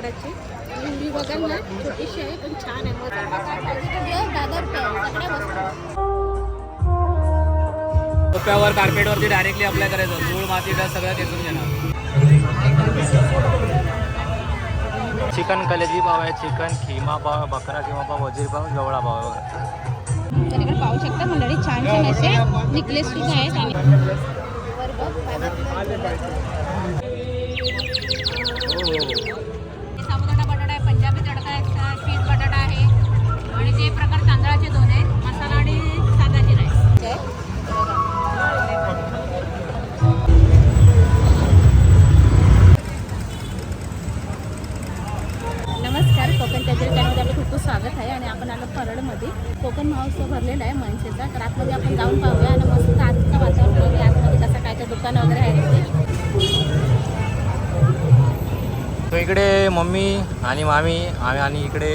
लाकडाची ही बघाल ना छोटीशी आहे पण छान आहे. सोप्यावर कार्पेटवरती डायरेक्टली अप्लाय करायचं. धूळ माती डस्ट सगळं खेचून घेणार. चिकन कलेजी पाव आहे चिकन खिमा पाव बकरा किमा पाव वजीर पाव जवळा पाव. आहे इकडे पाहू शकता मंडळी छान छान असे नेकलेस सुद्धा आहेत आणि तो इकडे मम्मी आणि मामी आम्ही आणि इकडे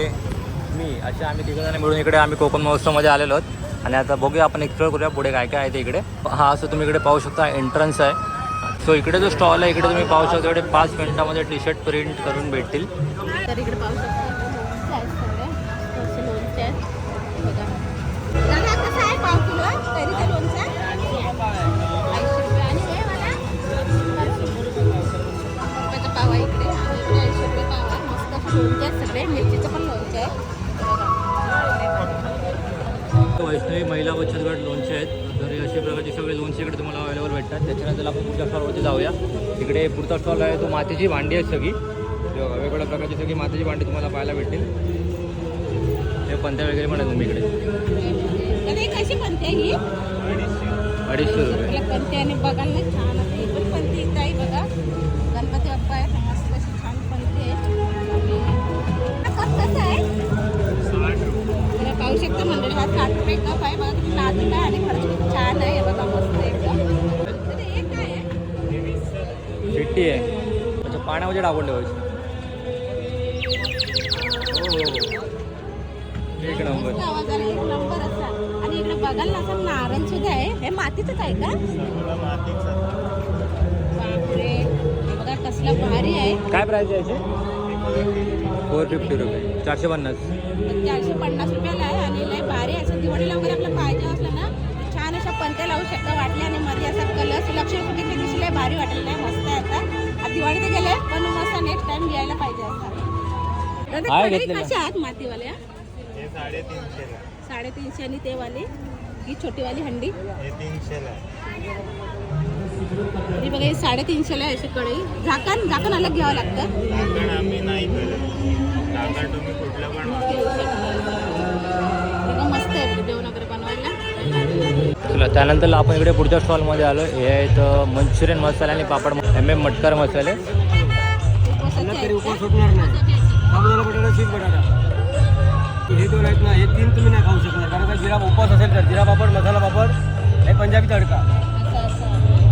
मी असे आम्ही तिघजण मिळून इकडे आम्ही कोकण महोत्सवमध्ये आलेलो आहोत. आणि आता बघूया आपण एक्सप्लोर करूया पुढे काय काय आहे ते इकडे. हा असं तुम्ही इकडे पाहू शकता एंट्रन्स आहे. सो इकडे जो स्टॉल आहे इकडे तुम्ही पाहू शकता इकडे पाच मिनिटामध्ये टी शर्ट प्रिंट करून भेटतील. तर इकडे पाहू शकता. लोणचे आहेत सगळे मिरचीचं पण लोणचे आहे वैष्णवी महिला बचत गट लोणचे आहेत. तर अशा प्रकारचे सगळे लोणचे इकडे तुम्हाला अवेलेबल भेटतात. त्याच्यानंतर आपण पुढच्या स्टॉलवरती जाऊया. इकडे पुढचा स्टॉल आहे तो मातीची भांडी आहेत सगळी. वेगवेगळ्या प्रकारची सगळी मातीची भांडी तुम्हाला पाहायला भेटतील. हे पंत्या वगैरे पण आहेत तुम्ही इकडे. कशी ही? अडीचशे रुपये. आणि ना छान टाकून ठेवायची. हो हो एक नंबर. मस्त आवाज आला एक नंबर असा. आणि इकडे बघाल ना असं नारळ सुद्धा आहे. हे मातीचंच आहे का? बापरे. हे बघा कसला भारी आहे. काय प्राईस आहे याची? फोर फिफ्टी रुपये. चारशे पन्नास. चारशे पन्नास रुपयाला आहे आणि लय भारी आहे. असं दिवाळीला वगैरे आपलं पाहिजे असलं ना छान अशा पंत्या लावू शकता. वाटल्या आणि मध्ये असा कलर्स लक्ष्मीपूजनच्या दिवशी लय भारी वाटेल आहे मस्त आहे आता. दिवाळी तर गेले पण मस्त नेक्स्ट टाइम घ्यायला पाहिजे असा. दादा, आहे कढई घेतलेलं. कशा आहात मातीवाल्या साडेतीनशे आणि ते वाली ही छोटीवाली हंडी. ही बघा ही साडेतीनशेला आहे अशी कढई. झाकण झाकण अलग घ्यावं लागतं. मस्त आहे. जेवण वगैरे बनवायला. चला त्यानंतर आपण इकडे पुढच्या स्टॉलमध्ये आलो हे आहेत मंचुरियन मसाले आणि पापड एम एम मटकर मसाले. हे दोन आहेत ना हे तीन तुम्ही नाही खाऊ शकणार. कारण का जिरा उपवास असेल तर. जिरा पापड मसाला पापड हे पंजाबी तडका.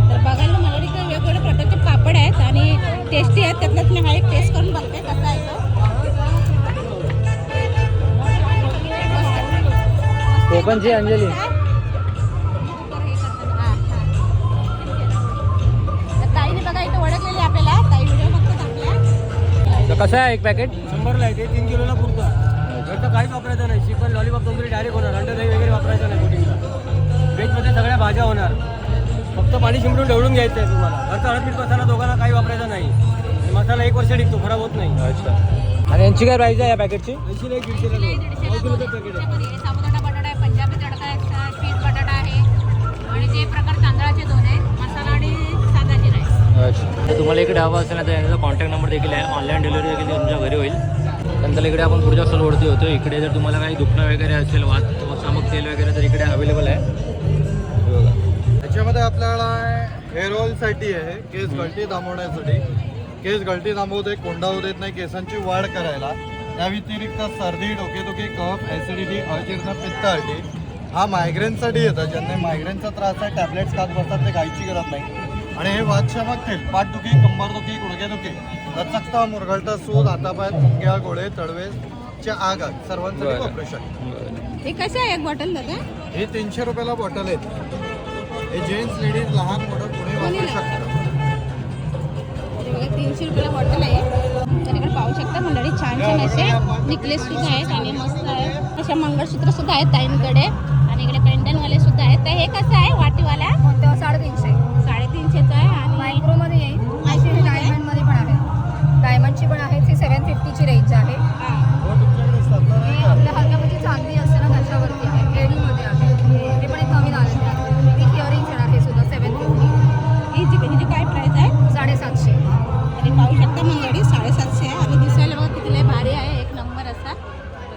तर बघायला मला इथे वेगवेगळ्या प्रकारचे पापड आहेत आणि टेस्टी आहेत. त्यातल्याच मी हा एक टेस्ट करून बघते कसा आहे तो. मस्त. कोकणची अंजली. कसं आहे एक पॅकेट शंभरला आहे ते तीन किलोला पुरतं. घरचं काहीच वापरायचं नाही. चिकन लॉलीपॉप तंदुरी डायरेक्ट होणार. अंडर दही वगैरे वापरायचं नाही कोटिंगला व्हेजमध्ये सगळ्या भाज्या होणार. फक्त पाणी शिंपडून ढवळून घ्यायचं आहे तुम्हाला. घरचा हळद मीठ मसाला दोघांना काही वापरायचा नाही. मसाला एक वर्ष टिकतो खराब होत नाही. अच्छा. आणि यांची काय प्राईस आहे या पॅकेटची दीडशेला दोन. पाव किलोचं पॅकेट आहे. साबुदाणा बटाटा आहे पंजाबी तडका आहे चीज बटाटा आहे. आणि ते प्रकार तांदळाचे दोन आहेत तर तुम्हाला इकडे हवं असेल ना तर यांचा कॉन्टॅक्ट नंबर देखील आहे. ऑनलाईन डिलिव्हरी देखील तुमच्या घरी होईल. नंतर इकडे आपण पुढच्या स्टॉलवरती होतो. इकडे जर तुम्हाला काही दुखणं वगैरे असेल वात सामक तेल वगैरे तर इकडे अवेलेबल आहे. त्याच्यामध्ये याच्यामध्ये आपल्याला हेअर ऑइलसाठी आहे. केस गळती थांबवण्यासाठी. केस गळती थांबवू देत होऊ देत नाही. केसांची वाढ करायला. त्या व्यतिरिक्त सर्दी डोकेदुखी कफ ॲसिडिटी अजीर्ण पित्त अटी हा मायग्रेनसाठी येतं ज्यांना मायग्रेनचा त्रास आहे टॅबलेट्स खात बसतात ते खायची गरज नाही आणि हे वादशामक तेल पाठदुखी कंबरदुखी गुडघेदुखी लचकता मुरगळता सूज हातापायात मुंग्या गोळे तळवेच्या आगात सर्वांसाठी बरं. बरं. हे कसं आहे? एक बॉटल दादा? हे तीनशे रुपयाला बॉटल आहेत हे जेंट्स लेडीज लहान मोठं कुणी वापरू शकतात बघा तीनशे रुपयाला बॉटल आहे. तर इकडे पाहू शकता छान असे नेकलेस सुद्धा आहेत आणि मस्त आहे. अशा मंगळसूत्र सुद्धा आहेत ताईंकडे. आणि इकडे पेंडनवाले सुद्धा आहेत. तर हे कसं आहे? वाटीवाला? तेव्हा साडेतीनशे. साडेतीनशेचं फिफ्टीची रेंज आहे. हा. हे आपल्या हलक्यामध्ये असते ना त्याच्यावरती आहे. हे पण एक नवीन आलेले आहे. विथ इयरिंग्स येणार हे सुद्धा सेवन फिफ्टी हिची काय प्राईस आहे? साडेसातशे. आणि पाहू शकता मंगळी साडेसातशे आहे. आणि दिसायला बघा भारी आहे. एक नंबर असा.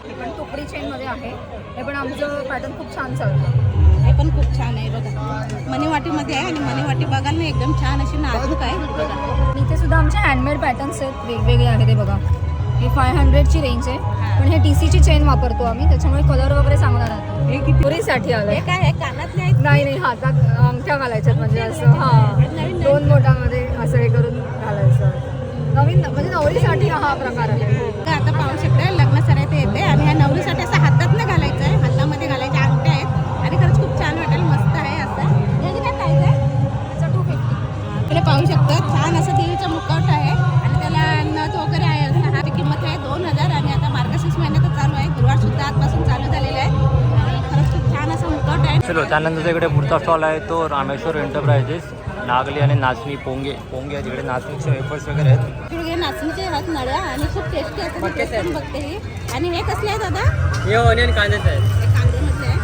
हे पण चेनमध्ये आहे. हे पण आमचं पॅटर्न खूप छान चालतं. हे पण खूप छान आहे बघा. मनीवाटीमध्ये आहे आणि मनीवाटी बघाल ना एकदम छान अशी नाजूक आहे. बघा इथे सुद्धा आमचे हँडमेड पॅटर्न्स आहेत. वेगवेगळे आहेत हे बघा. हे फाय हंड्रेडची रेंज आहे. पण हे टी सीची चेन वापरतो आम्ही त्याच्यामुळे कलर वगैरे चांगला राहतो हे किती? पुरीसाठी आलं हे काय आहेत? नाही नाही हातात अंगठ्या घालायच्यात म्हणजे असं हां. दोन बोटामध्ये असं हे करून घालायचं. नवीन म्हणजे नवरीसाठी हा प्रकार आहे. आता पाहू शकता? लग्न सराय त्यानंतर इकडे पुढचा स्टॉल आहे तो रामेश्वर एंटरप्राइजेस नागली आणि नाचणी पोंगे. पोंगे आहे तिकडे नाचणीचे वेफर्स वगैरे आहेत. नाचणीचे आहेत नळ्या आणि खूप टेस्टी असतात मी बघते ही. आणि हे कसले आहे दादा? हे ऑनियन कांद्याचं आहे हे कांद्यामधले आहे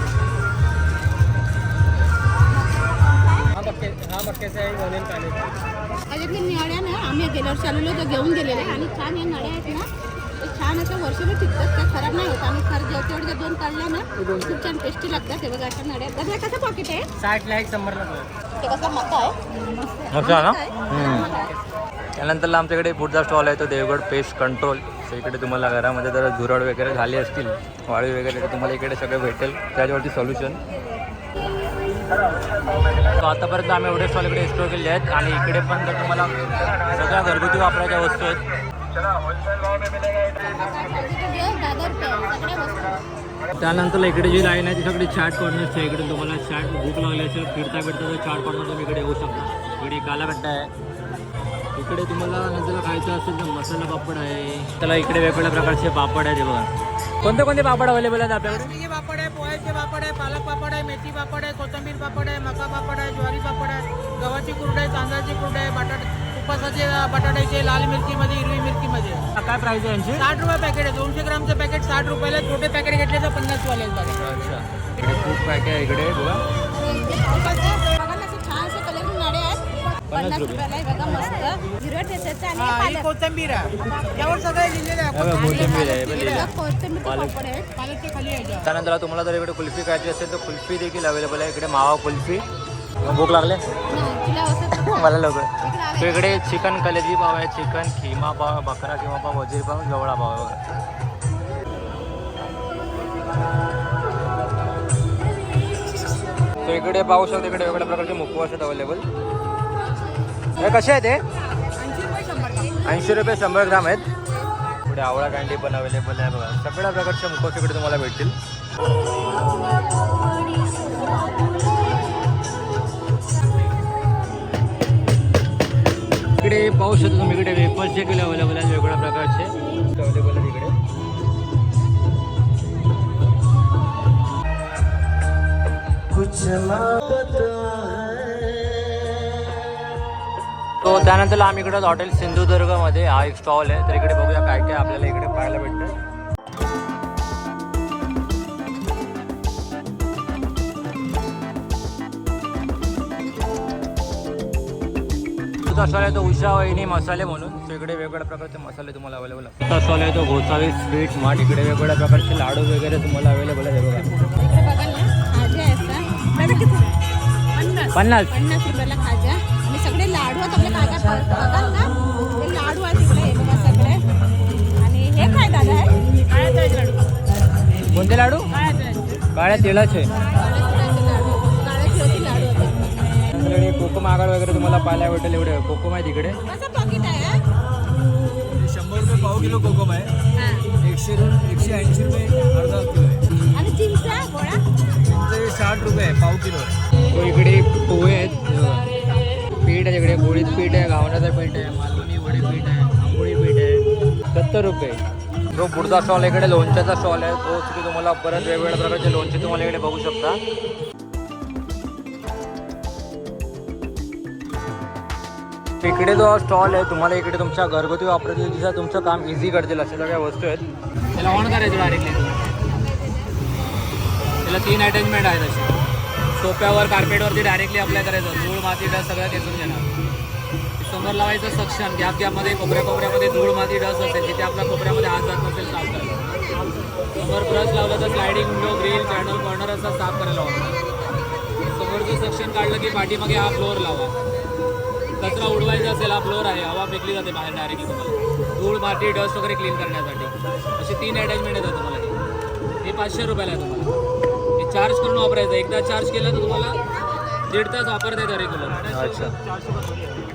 हा बक्के हा बक्क्याचा आहे ऑनियन कांद्याचा. त्याच्यातले नळ्या ना आम्ही गेल्या वर्षी आलेलो तर घेऊन गेलेले. आणि छान या नळ्या आहेत ना छान अशा वर्षभर टिकतात त्या खराब नाही होत. खर दोन काढल्या ना खूप छान टेस्टी लागतात. हे बघा अशा नळ्या दादा कसं पॉकेट आहे? साठला एक शंभरला. ते मका आहे. ना? आमच्याकडे पुढचा स्टॉल आहे तो देवगड पेस्ट कंट्रोल सो इकडे तुम्हाला घरामध्ये जर झुरड वगैरे झाली असतील वाळी वगैरे तर तुम्हाला इकडे सगळं भेटेल. त्याच्यावरती सोल्युशन आतापर्यंत आम्ही एवढे स्टॉल इकडे एक्सप्लोर केले आहेत आणि इकडे पण जर तुम्हाला सगळ्या घरगुती वापरायच्या वस्तू आहेत. त्यानंतर इकडे जी लाईन आहे ती सगळी चाट कॉर्नर्स आहे. इकडे तुम्हाला चाट भूक लागली असेल फिरता फिरता तर चाट कॉर्नर तुम्ही इकडे येऊ शकता. इकडे कालाकट्टा आहे. इकडे तुम्हाला नंतर खायचं असेल तर मसाला पापड आहे. त्याला इकडे वेगवेगळ्या प्रकारचे पापड आहे हे बघा. कोणते कोणते पापड अवेलेबल आहेत आपल्याकडे? पापड आहे पोह्याचे पापड आहे पालक पापड आहे मेथी पापड आहे कोथिंबीर पापड आहे मका पापड आहे ज्वारी पापड आहे गव्हाची कुरड आहे तांदळाची कुरड आहे बटाट उपासाचे बटाट्याचे लाल मिरचीमध्ये हिरवी मिरचीमध्ये. काय प्राइस आहे यांची? साठ रुपये पॅकेट आहे. दोनशे ग्रामचं पॅकेट साठ रुपयाला आहे. छोटे पॅकेट घेतले तर पन्नास वाले अच्छा. इकडे खूप काय आहे इकडे बघा. बघा ना असे छान असे कलर नळे आहेत पन्नास रुपयाला आहे. बघा मस्त. हिरव्या ठेचायचं आणि हा हे ही पालक कोथिंबीर आहे. यावर सगळे लिहिलेलं आहे. हे बघा, कोथिंबीर आहे. हे बघ हे लिहिलं. बघा, कोथिंबीरचे पापड आहेत. पालकच्या खाली आहे याच्यावर. त्यानंतर तुम्हाला जर इकडे कुल्फी खायची असेल तर कुल्फी देखील अवेलेबल आहे. इकडे मावा कुल्फी. भूक लागले? तर- मला लवकर. इकडे चिकन कलेजी पाव आहे चिकन खिमा पाव बकरा किमा पाव वजीर पाव गवळा पाव आहे इकडे पाहू शकतो इकडे वेगळ्या प्रकारचे मुखवास आहेत अवेलेबल हे कसे आहे ते ऐंशी रुपये शंभर ग्राम आहेत. पुढे आवळा कँडी पण अवेलेबल आहे बघा. सगळ्या प्रकारचे मुखवास इकडे तुम्हाला भेटतील. पाहू शकतो तुम्ही इकडे वेफर्स देखील अवेलेबल आहेत वेगवेगळ्या प्रकारचे. अवेलेबल आहेत इकडे तो त्यानंतर आम्ही इकडे हॉटेल सिंधुदुर्गमध्ये हा एक स्टॉल आहे. तर इकडे बघूया काय काय आपल्याला इकडे पाहायला भेटतं. तुझा स्टॉल आहे तो उषा वहिनी मसाले म्हणून. तो इकडे वेगवेगळ्या प्रकारचे मसाले तुम्हाला अवेलेबल आहे तुझा स्टॉल आहे तो गोसावी स्वीट मार्ट इकडे वेगवेगळ्या प्रकारचे लाडू वगैरे तुम्हाला अवेलेबल आहे हे बघा. आहेत पन्नास. पन्नास. रुपयाला खाजा आणि सगळे लाडू आहेत. आपल्या काय काय बघाल ना ते लाडू आहेत इकडे. हे बघा सगळे. आणि हे काय दादा आहे? कोणते लाडू? काळ्या तेलाचे. आगळ वगैरे तुम्हाला पाहायला भेटेल एवढे. कोकम आहे तिकडे. कसं पॉकेट आहे शंभर रुपये पाव किलो कोकम आहे. हा. एकशे एकशे ऐंशी रुपये अर्धा किलो आहे. साठ रुपये आहे पाव किलो आहे. इकडे पोहे आहेत. पीठ आहे इकडे पोळीत पीठ आहे घावण्याचं पीठ आहे मालवणी वडी पीठ आहे आंबोळी पीठ आहे. सत्तर रुपये. जो पुढचा स्टॉल इकडे लोणच्याचा स्टॉल आहे. तो तुम्हाला परत वेगवेगळ्या प्रकारचे लोणचे तुम्हाला इकडे बघू शकता. इकडे जो स्टॉल आहे तुम्हाला इकडे तुमच्या घरगुती वापरायचे जिथं तुमचं काम इझी करतील अशा सगळ्या वस्तू आहेत. त्याला ऑन करायचं डायरेक्टली त्याला तीन अटॅचमेंट आहेत असे. सोप्यावर कार्पेटवरती डायरेक्टली अप्लाय करायचं. धूळ माती डस सगळं खेचून घेणार. समोर लावायचं सक्शन गॅप गॅपमध्ये कोपऱ्या कोपऱ्यामध्ये धूळ माती डस असेल तिथे आपल्या कोपऱ्यामध्ये हात जात नसेल साफ करायचं समोर ब्रश लावलं तर sliding window grill channel corner असं साफ करायला हवं समोरचं सक्षम काढलं की पाठीमागे हा फ्लोअर लावा. कचरा उडवायचा असेल हा फ्लोअर आहे. हवा फेकली जाते बाहेर डायरेक्टली तुम्हाला. धूळ माती डस्ट वगैरे क्लीन करण्यासाठी. असे तीन अटॅचमेंट येतात तुम्हाला हे. हे पाचशे रुपयाला आहे तुम्हाला. हे चार्ज करून वापरायचं. एकदा चार्ज केलं तर तुम्हाला दीड तास वापरता येतं रेग्युलर अच्छा.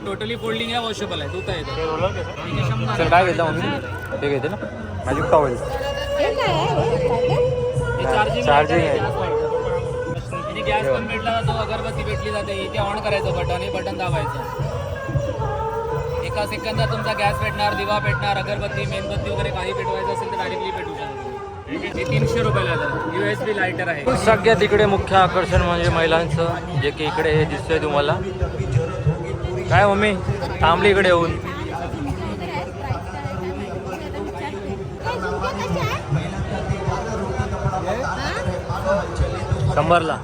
टोटली फोल्डिंग आहे वॉशेबल आहे. धुता येतं. काय घेतलं ते घेते ना? मॅजिक टॉवेल हे काय आहे? हे चार्जिंग Charging आहे. गॅस पण भेटला जातो अगरबत्ती भेटली जाते इथे ऑन करायचं बटन हे बटन दाबायचं. एका सेकंदात तुमचा गॅस पेटणार दिवा पेटणार अगरबत्ती मेणबत्ती वगैरे काही पेटवायचं असेल तर डायरेक्टली पेटू शकतो. तीनशे रुपयाला येतात यू एस लायटर आहे. सगळ्यात इकडे मुख्य आकर्षण म्हणजे महिलांचं जे की इकडे हे दिसतंय तुम्हाला. काय मम्मी? थांबली इकडे येऊन. शंभरला.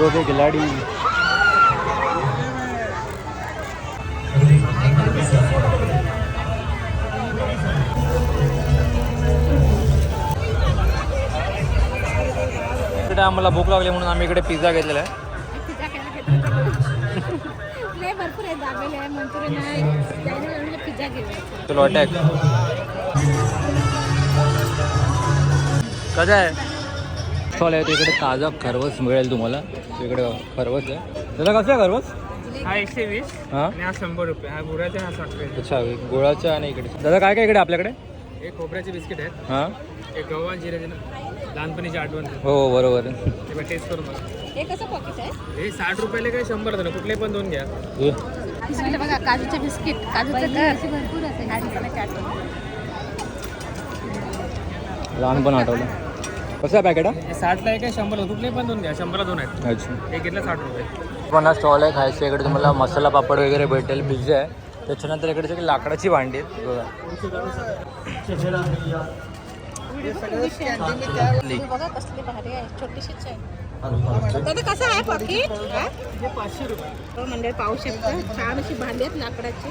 खतरो के खिलाड़ी. इकडे आम्हाला भूक लागली म्हणून आम्ही इकडे पिझ्झा घेतलेला आहे. अटॅक कसं आहे? आहे तिकडे ताजा खरवस मिळेल तुम्हाला. इकडे खरवस आहे. त्याला कसं आहे खरवस? हा एकशे वीस. हां? आणि हा शंभर रुपये. हा गुराचा हा साठ रुपये. अच्छा गुळाचं आणि इकडे. दादा काय काय इकडे आपल्याकडे? एक खोबऱ्याचे बिस्किट आहेत. हां? एक गव्हा जिऱ्याचे ना लहानपणीची आठवण. हो बरोबर ते बघ टेस्ट करून बघा. हे कसं पॉकेट आहे? हे साठ रुपयाला काय शंभर ना कुठले पण दोन घ्या. हे. बघा काजूचे बिस्किट. काजूचं घर भरपूर असेल लहानपण आठवलं. कसं आहे पॅकेट हे? साठला आहे काय? शंभर कुठले पण दोन घ्या. शंभरला दोन आहेत. अच्छा. एक घेतला साठ रुपये. पण हा स्टॉल आहे खायचं इकडे तुम्हाला मसाला पापड वगैरे भेटेल पिझ्झा आहे. त्याच्यानंतर इकडे सगळी लाकडाची भांडी आहेत. बघा. बघा कसली भारी आहे. छोटीशीच आहे. दादा कसं आहे पॉकेट पाचशे रुपये. हो मंडळ पाहू शकता. छान अशी भांडी आहेत लाकडाची.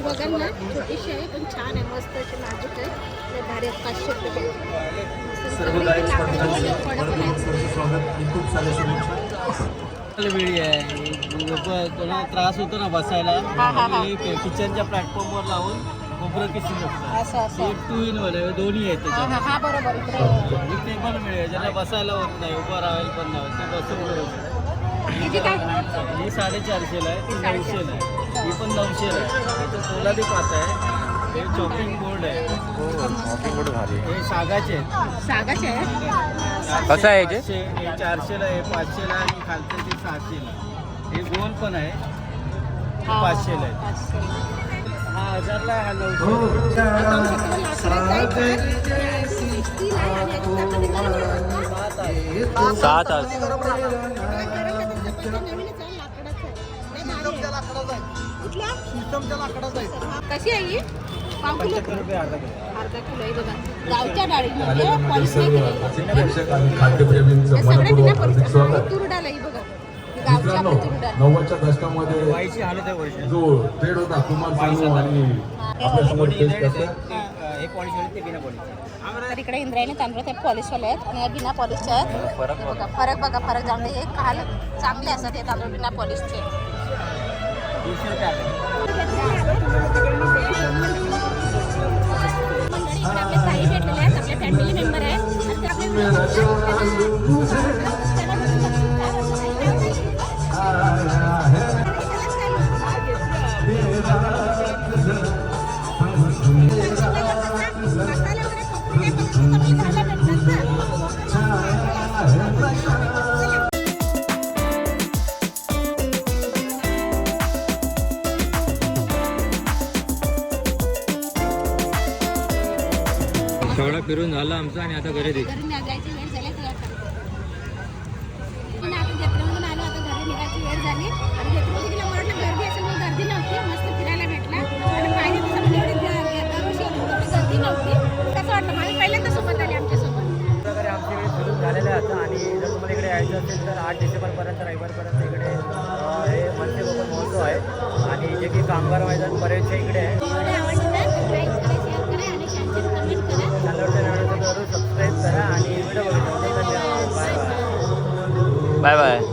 बघा ना छोटीशी आहे पण छान आहे. मस्त अशी नाजूक आहे. भारी आहेत पाचशे रुपये. लाकडाची फळं पण आहेत. वेळी आहे कोणाला त्रास होतो ना बसायला. हा, हा, हा. किचनच्या प्लॅटफॉर्मवर लावून शकतो असं असं. टू इन आहे दोन्ही आहेत हा त्याच्यात. हा हा बरोबर इकडे. एक टेबल मिळेल ज्याला बसायला होत नाही उभं राहायला पण नाही ते बसून मिळू ही साडेचारशेला आहे ती नऊशेला आहे. ही पण नऊशेला आहे. त्याचं पोलादी पात आहे हे चॉपिंग बोर्ड आहे. हे सागाचे आहेत. सागाचे आहे कसं आहे याचे? पाचशे हे चारशेला आहे पाचशेला आणि खालचं ते सहाशेला. हे गोल पण आहे. हे पाचशेला आहे. पाचशे. हा हजारला आहे हा नऊशे. सहा तास कशी आहे ही? किलो अर्धा किलो अर्धा किलो आहे गावच्या डाळीमध्ये पॉलिश नाही केलेली सगळ्या स्वागत. तूर डाळ ही बघा. गावची मित्रांनो नव्वदच्या दशकामध्ये जो ट्रेड होता कुमार सानू आणि आपल्यासमोर पेश करतात. पॉलिश वाले ते बिना पॉलिश तर इकडे इंद्रायणी तांदूळ ते पॉलिशवाले आहेत आणि या बिना पॉलिशचे आहेत. फरक हे बघा. फरक बघा फरक जाणते हे काल चांगले असतात हे तांदूळ बिना पॉलिशचे इकडे आपले ताई भेटलेले आहेत आपले फॅमिली मेंबर आहेत. आणि ते आपले फिरून झालं आमचं आणि आता घरी घरी जायची वेळ झाली तुला पण आता जत्रेमधून आलो आता घरी निघायची वेळ झाली. आणि जत्रेमध्ये गेलं मला वाटलं गर्दी असेल गर्दी नव्हती. मस्त फिरायला भेटला. आणि पाहिजे तसं म्हणजे एवढी ग- दरवर्षी एवढी तेवढी गर्दी नव्हती. कसं वाटलं मला पहिल्यांदा सोबत आली आमच्यासोबत. वगैरे झालेलं आहे आता आणि जर तुम्हाला इकडे यायचं असेल तर आठ डिसेंबरपर्यंत रविवारपर्यंत इकडे हे कोकण महोत्सव आहे. आणि जे की कामगार मैदान बरेचसे इकडे आहे. नवीन असेल